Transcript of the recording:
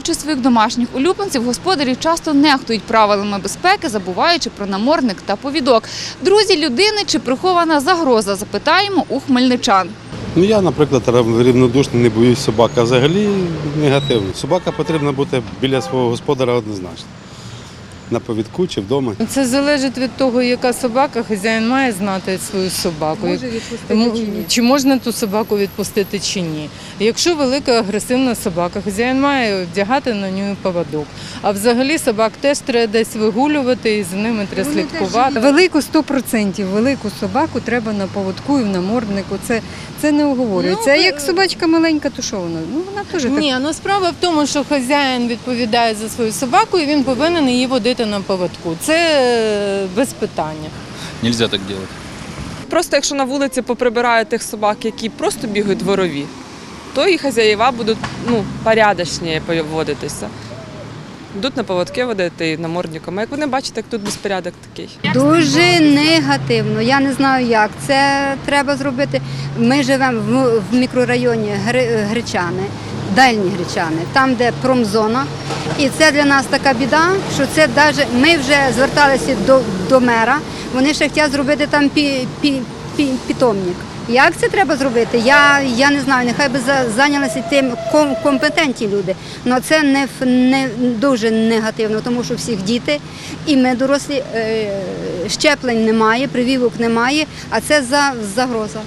Вигулюючи своїх домашніх улюбленців, господарі часто нехтують правилами безпеки, забуваючи про намордник та повідок. Друзі людини чи прихована загроза? Запитаємо у хмельничан. Ну я, наприклад, рівнодушний, не боюсь собак, взагалі негативно. Собака потрібна бути біля свого господара однозначно. На повідку чи вдома. Це залежить від того, яка собака, хазяїн має знати свою собаку. М- чи можна ту собаку відпустити чи ні. Якщо велика агресивна собака, хазяїн має вдягати на нього поводок. А взагалі собак теж треба десь вигулювати і за ними треба слідкувати. Велику 100%, велику собаку треба на поводку і в наморднику. Це, це не оговорюється. Ну, а як собачка маленька, то що вона? Ну вона теж так. Ні, ну справа в тому, що хазяїн відповідає за свою собаку і він повинен її водити на поводку. Це е, без питання. Нельзя так делать. Просто якщо на вулиці поприбирають тих собак, які просто бігають дворові, то і хазяїва будуть ну, порядочніше поводитися. Будуть на поводки водити і намордником. А як вони бачать, як тут безпорядок такий. Дуже негативно. Я не знаю як. Це треба зробити. Ми живемо в, мікрорайоні Гречани, дальні Гречани, там, де промзона. І це для нас така біда, що це даже ми вже зверталися до, до мера. Вони ще хочуть зробити там пі, пі, питомник. Як це треба зробити? Я, я не знаю, нехай би за- зайнялися тим компетентні люди. Але це не, не дуже негативно, тому що всіх діти, і ми дорослі е, щеплень немає, прививок немає, а це за загроза.